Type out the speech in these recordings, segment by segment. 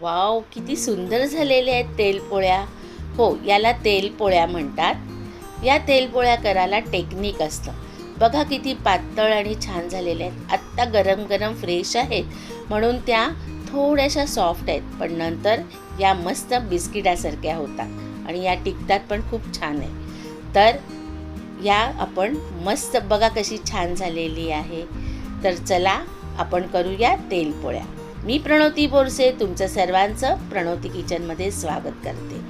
Wow किती सुंदर झालेले आहेत तेलपोळ्या. हो याला तेलपोळ्या म्हणतात. या तेलपोळ्या करायला टेक्निक असतं. बघा किती पातळ आणि छान झालेल्या आहेत. आत्ता गरम गरम फ्रेश आहेत. म्हणून त्या थोड्याशा सॉफ्ट आहेत. पण नंतर या मस्त बिस्किटासारख्या होतात. आणि या टिकतात पण खूप छान आहे. तर या आपण मस्त बघा कशी छान झालेली आहे. तर चला आपण करूया तेलपोळ्या. मी प्रणवती बोरसे तुमचं सर्वांचं प्रणवती किचनमध्ये स्वागत करते.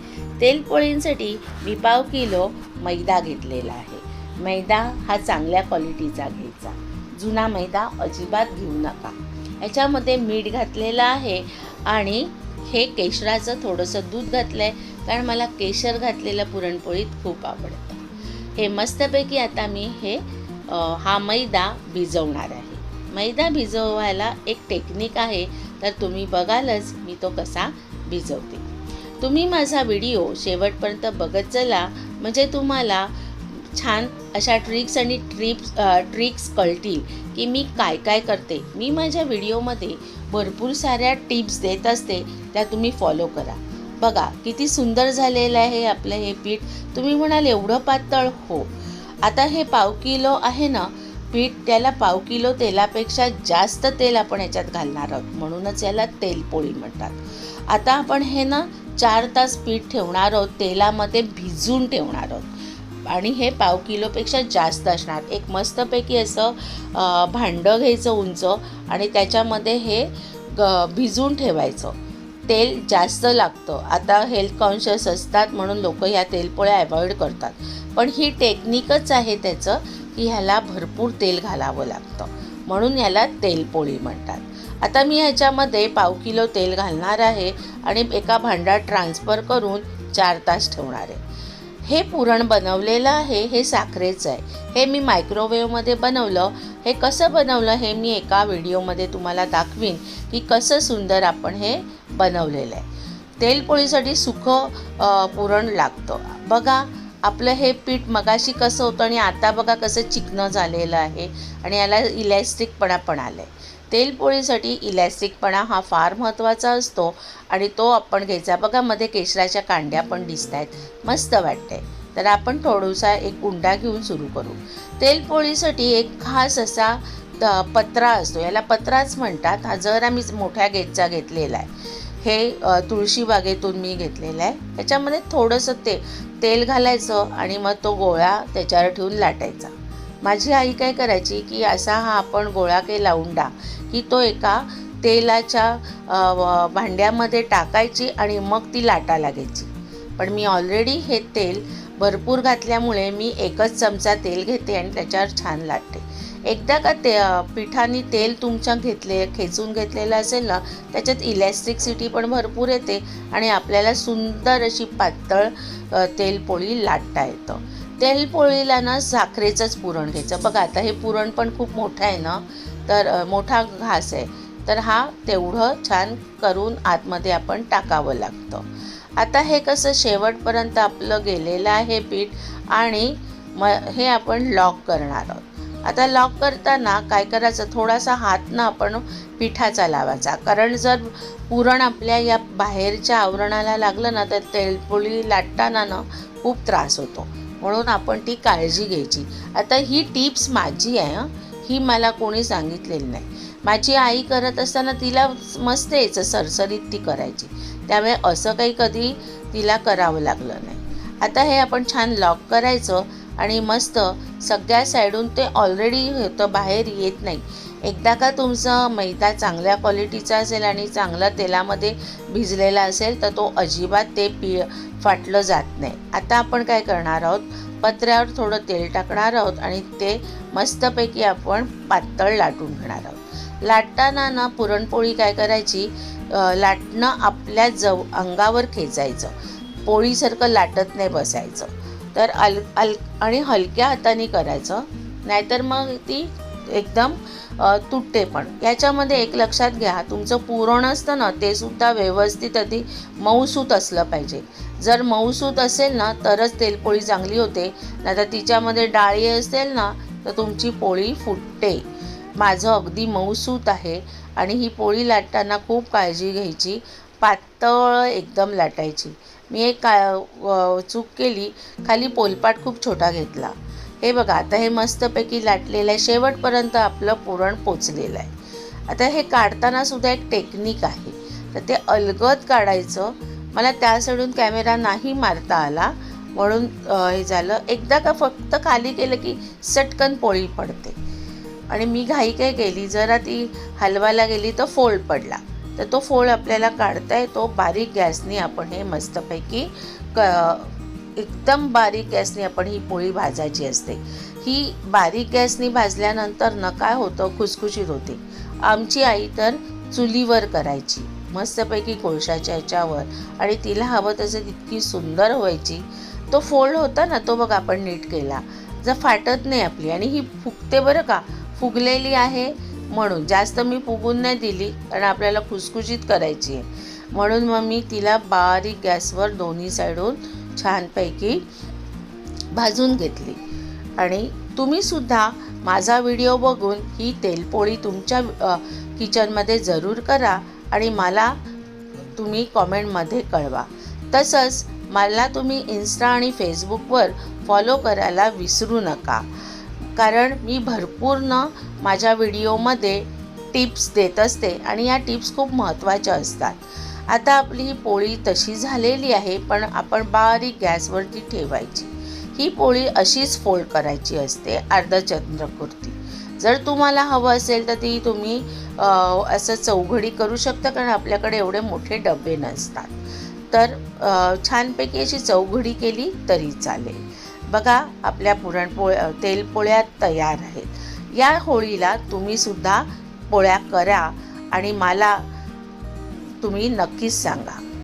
तेलपोळींसाठी मी पाव किलो मैदा घेतलेला आहे. मैदा हा चांगल्या क्वालिटीचा घ्यायचा. जुना मैदा अजिबात घेऊ नका. याच्यामध्ये मीठ घातलेलं आहे आणि हे केशराचं थोडंसं दूध घातलं आहे कारण मला केशर घातलेलं पुरणपोळीत खूप आवडतं. हे मस्तपैकी आता मी हे हा मैदा भिजवणार आहे. मैदा भिजवायला एक टेक्निक आहे तर तुम्ही बघालच मी तो कसा भिजवते. तुम्ही माझा व्हिडिओ शेवटपर्यंत बघत चला म्हणजे तुम्हाला छान अशा ट्रिक्स आणि ट्रिप्स ट्रिक्स कळतील की मी काय काय करते. मी माझ्या व्हिडिओमध्ये भरपूर साऱ्या टिप्स देत असते त्या तुम्ही फॉलो करा. बघा किती सुंदर झालेलं आहे आपलं हे पीठ. तुम्ही म्हणाल एवढं पातळ? हो. आता हे पाव किलो आहे ना पीठ त्याला पाव किलो तेलापेक्षा जास्त तेल आपण याच्यात घालणार आहोत. म्हणूनच याला तेलपोळी म्हणतात. आता आपण हे ना चार तास पीठ ठेवणार आहोत. तेलामध्ये भिजून ठेवणार आहोत. आणि हे पाव किलोपेक्षा जास्त असणार. एक मस्तपैकी असं भांडं घ्यायचं उंच आणि त्याच्यामध्ये हे ग भिजून ठेवायचं. तेल जास्त लागतं. आता हेल्थ कॉन्शियस असतात म्हणून लोक ह्या तेलपोळ्या अवॉइड करतात. पण ही टेक्निकच आहे त्याचं. की ह्याला भरपूर तेल घालावं लागतं. म्हणून याला तेलपोळी म्हणतात. आता मी ह्याच्यामध्ये पाव किलो तेल घालणार आहे आणि एका भांड्यात ट्रान्सफर करून चार तास ठेवणार आहे. हे पुरण बनवलेलं आहे हे साखरेचं आहे. हे मी मायक्रोवेव्हमध्ये बनवलं. हे कसं बनवलं हे मी एका व्हिडिओमध्ये तुम्हाला दाखवीन की कसं सुंदर आपण हे बनवलेलं आहे. तेलपोळीसाठी सुखं पुरण लागतं. बघा आपलं हे पीठ मगाशी कसं होतं आणि आता बघा कसं चिकनं झालेलं आहे आणि याला इलॅस्टिकपणा पण आलं आहे तेलपोळीसाठी इलॅस्टिकपणा हा फार महत्त्वाचा असतो आणि तो आपण घ्यायचा. बघा मध्ये केशराच्या कांड्या पण दिसत आहेत मस्त वाटते तर आपण थोडासा एक उंडा घेऊन सुरू करू. तेलपोळीसाठी एक खास असा पत्रा असतो. याला पत्राच म्हणतात. हा जरा मी मोठ्या गेटचा घेतलेला आहे. हे तुळशीबागेतून तुळशी बागेतून मी घेतलेलं आहे. त्याच्यामध्ये थोडंसं ते तेल घालायचं आणि मग तो गोळा त्याच्यावर ठेवून लाटायचा. माझी आई काय करायची की असा हा आपण गोळा केला उंडा की तो एका तेलाच्या व- भांड्यामध्ये टाकायची आणि मग ती लाटा लागायची. पण मी ऑलरेडी हे तेल भरपूर घातल्यामुळे मी एकच चमचा तेल घेते आणि त्याच्यावर छान लाटते. एकदा का ते पिठाने तेल तुमच्या घेतले खेचून घेतलेलं असेल ना त्याच्यात इलॅस्टिकसिटी पण भरपूर येते आणि आपल्याला सुंदर अशी पातळ तेलपोळी लाटता येतं. तेलपोळीला ना साखरेचंच पुरण घ्यायचं. बघा आता हे पुरण पण खूप मोठं आहे ना तर मोठा घास आहे. तर हा तेवढं छान करून आतमध्ये आपण टाकावं लागतं. आता हे कसं शेवटपर्यंत आपलं गेलेलं आहे पीठ आणि म हे आपण लॉक करणार आहोत. आता लॉक करताना काय करायचं? थोडासा हात ना आपण पिठाचा लावायचा. कारण जर पुरण आपल्या या बाहेरच्या आवरणाला लागलं ना तर तेलपोळी लाटताना ना खूप त्रास होतो. म्हणून आपण ती काळजी घ्यायची. आता ही टिप्स माझी आहे ही मला कोणी सांगितलेली नाही. माझी आई करत असताना तिला मस्त यायचं सरसरीत ती करायची. त्यामुळे असं काही कधी तिला करावं लागलं नाही. आता हे आपण छान लॉक करायचं आणि मस्त सगळ्या साईडून ते ऑलरेडी होतं बाहेर येत नाही. एकदा का तुमचा मैदा चांगल्या क्वालिटीचा असेल आणि चांगला तेलामध्ये भिजलेला असेल तर तो अजिबात ते पि फाटलं जात नाही. आता आपण काय करणार आहोत? पत्र्यावर थोडं तेल टाकणार आहोत आणि ते मस्तपैकी आपण पातळ लाटून घेणार आहोत. लाटताना ना पुरणपोळी काय करायची? लाटणं आपल्या जव अंगावर खेचायचं. पोळीसारखं लाटत नाही बसायचं. तर अल अल आणि हलक्या हाताने करायचं. नाहीतर मग ती एकदम तुटते पण. याच्यामध्ये एक लक्षात घ्या तुमचं पुरण असतं ना ते सुद्धा व्यवस्थित अगदी मऊसूत असलं पाहिजे. जर मऊसूत असेल ना तरच तेलपोळी चांगली होते. नाहीतर तिच्यामध्ये डाळी असेल ना तर तुमची पोळी फुटते. माझं अगदी मऊसूत आहे आणि ही पोळी लाटताना खूप काळजी घ्यायची. पातळ एकदम लाटायची. मी एक का चूक केली. खाली पोलपाट खूप छोटा घेतला. हे बघा आता हे मस्तपैकी लाटलेलं आहे. शेवटपर्यंत आपलं पुरण पोचलेलं आहे. आता हे काढताना सुद्धा एक टेक्निक आहे. तर ते अलगद काढायचं. मला त्या सोडून कॅमेरा नाही मारता आला. म्हणून हे झालं. एकदा का फक्त खाली केलं की सटकन पोळी पडते. आणि मी घाई काय केली? जरा ती हलवायला गेली तर फोल्ड पडला. तर तो फोल्ड आपल्याला काढता येतो बारीक गॅसनी आपण हे मस्तपैकी क एकदम बारीक गॅसने आपण ही पोळी भाजायची असते. ही बारीक गॅसनी भाजल्यानंतर न काय होतं? खुसखुशीत होते. आमची आई तर चुलीवर करायची. मस्तपैकी कोळशाच्या ह्याच्यावर. आणि तिला हवं तसं तितकी सुंदर व्हायची. तो फोल्ड होता ना तो बघ आपण नीट केला. जर फाटत नाही आपली. आणि ही फुगते बरं का? फुगलेली आहे म्हणून. जास्त मी फुगून नाही दिली कारण आपल्याला खुसखुशीत करायची आहे. म्हणून मग मी तिला बारीक गॅसवर दोन्ही साईडून छानपैकी भाजून घेतली. आणि तुम्हीसुद्धा माझा व्हिडिओ बघून ही तेलपोळी तुमच्या किचनमध्ये जरूर करा आणि मला तुम्ही कॉमेंटमध्ये कळवा. तसंच मला तुम्ही इन्स्टा आणि फेसबुकवर फॉलो करायला विसरू नका. कारण मी भरपूर न माझ्या व्हिडिओमध्ये टिप्स देत असते आणि या टिप्स खूप महत्त्वाच्या असतात. आता आपली ही पोळी तशी झालेली आहे पण आपण बारीक गॅसवरती ठेवायची. ही पोळी अशीच फोल्ड करायची असते अर्धचंद्रकृती जर तुम्हाला हवं असेल तर ती तुम्ही असं चौघडी करू शकता कारण आपल्याकडे एवढे मोठे डबे नसतात. तर छानपैकी अशी चौघडी केली तरी चालेल. बघा आपल्या पुरणपोळ्या तेलपोळ्या तयार आहेत. या होळीला तुम्हीसुद्धा पोळ्या करा आणि मला तुम्ही नक्कीच सांगा.